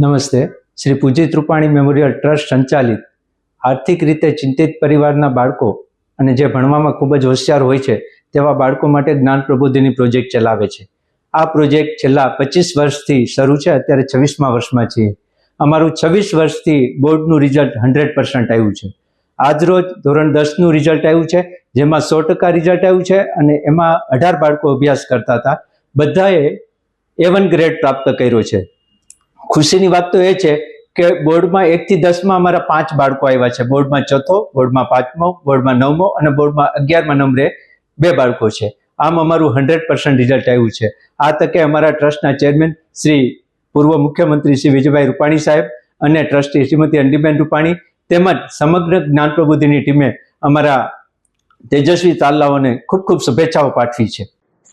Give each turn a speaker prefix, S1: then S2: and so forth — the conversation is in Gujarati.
S1: નમસ્તે. શ્રી પૂજિત રૂપાણી મેમોરિયલ ટ્રસ્ટ સંચાલિત આર્થિક રીતે ચિંતિત પરિવારના બાળકો અને જે ભણવામાં ખૂબ જ હોશિયાર હોય છે તેવા બાળકો માટે જ્ઞાન પ્રબોધિની પ્રોજેક્ટ ચલાવે છે. આ પ્રોજેક્ટ છેલ્લા પચીસ વર્ષથી શરૂ છે. અત્યારે છવ્વીસમા વર્ષમાં છીએ. અમારું છવ્વીસ વર્ષથી બોર્ડનું રિઝલ્ટ હંડ્રેડ પર્સન્ટ આવ્યું છે. આજરોજ ધોરણ દસનું રિઝલ્ટ આવ્યું છે, જેમાં સો ટકા રિઝલ્ટ આવ્યું છે અને એમાં અઢાર બાળકો અભ્યાસ કરતા હતા. બધાએ એ વન ગ્રેડ પ્રાપ્ત કર્યો છે. ખુશીની વાત તો એ છે કે બોર્ડમાં એકથી દસમાં અમારા પાંચ બાળકો આવ્યા છે. બોર્ડમાં ચોથો, બોર્ડમાં પાંચમો, બોર્ડમાં નવમો અને બોર્ડમાં અગિયારમાં નંબરે બે બાળકો છે. આમ અમારું હંડ્રેડ પર્સન્ટ રિઝલ્ટ આવ્યું છે. આ તકે અમારા ટ્રસ્ટના ચેરમેન શ્રી પૂર્વ મુખ્યમંત્રી શ્રી વિજયભાઈ રૂપાણી સાહેબ અને ટ્રસ્ટી શ્રીમતી અંડીબેન રૂપાણી તેમજ સમગ્ર જ્ઞાન પ્રબુદ્ધિની ટીમે અમારા તેજસ્વી તાલાઓને ખૂબ ખૂબ શુભેચ્છાઓ પાઠવી છે.